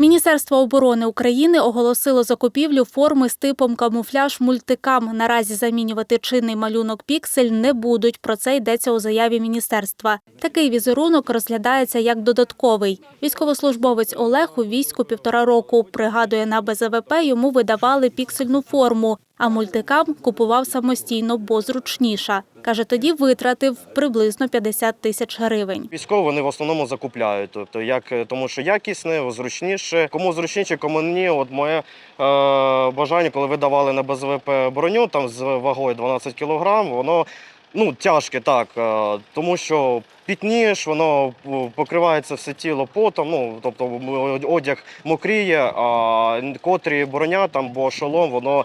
Міністерство оборони України оголосило закупівлю форми з типом камуфляж мультикам. Наразі замінювати чинний малюнок піксель не будуть. Про це йдеться у заяві міністерства. Такий візерунок розглядається як додатковий. Військовослужбовець Олег у війську півтора року. Пригадує, на БЗВП йому видавали піксельну форму, а мультикам купував самостійно, бо зручніша. Каже, тоді витратив приблизно 50 тисяч гривень. Військово вони в основному закупляють, тобто як е, тому, що якісне, зручніше. Кому зручніше, кому ні. От моє е, бажання, коли видавали на БЗВП броню, там з вагою 12 кілограм, воно ну тяжке так, е, тому що пітніш, воно е, покривається все тіло потом. Ну тобто одяг мокріє, а котрі броня там, бо шолом, воно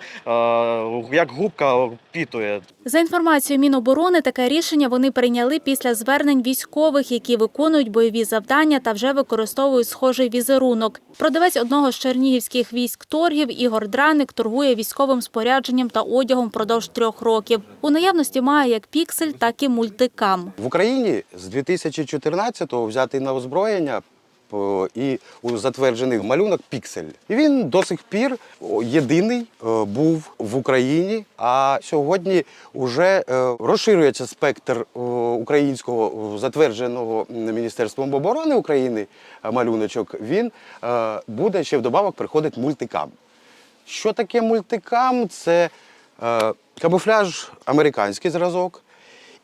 е, як губка пітує. За інформацією Міноборони, таке рішення вони прийняли після звернень військових, які виконують бойові завдання та вже використовують схожий візерунок. Продавець одного з чернігівських військ торгів Ігор Драник торгує військовим спорядженням та одягом впродовж трьох років. У наявності має як піксель, так і мультикам. В Україні з 2014-го взятий на озброєння і у затверджений малюнок піксель. І він до сих пір єдиний е, був в Україні. А сьогодні вже е, розширюється спектр е, українського е, затвердженого Міністерством оборони України е, малюночок. Він е, буде ще вдобавок приходить мультикам. Що таке мультикам? Це е, камуфляж американський зразок.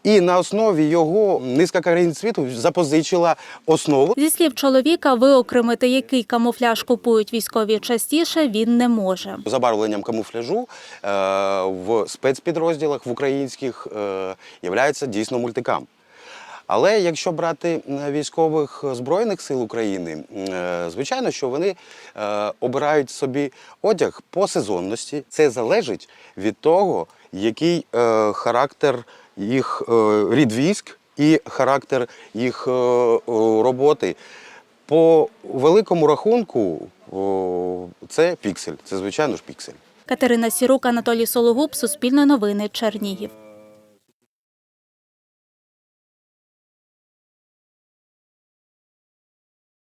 І на основі його низка країн світу запозичила основу. Зі слів чоловіка, виокремити, який камуфляж купують військові частіше, він не може. Забарвленням камуфляжу е, в спецпідрозділах в українських є являється дійсно мультикам. Але якщо брати е, військових збройних сил України, е, звичайно, що вони е, обирають собі одяг по сезонності. Це залежить від того, який е, характер їх е, рід військ і характер їх е, роботи. По великому рахунку це піксель. Це звичайно ж піксель. Катерина Сірук, Анатолій Сологуб, Суспільне новини, Чернігів.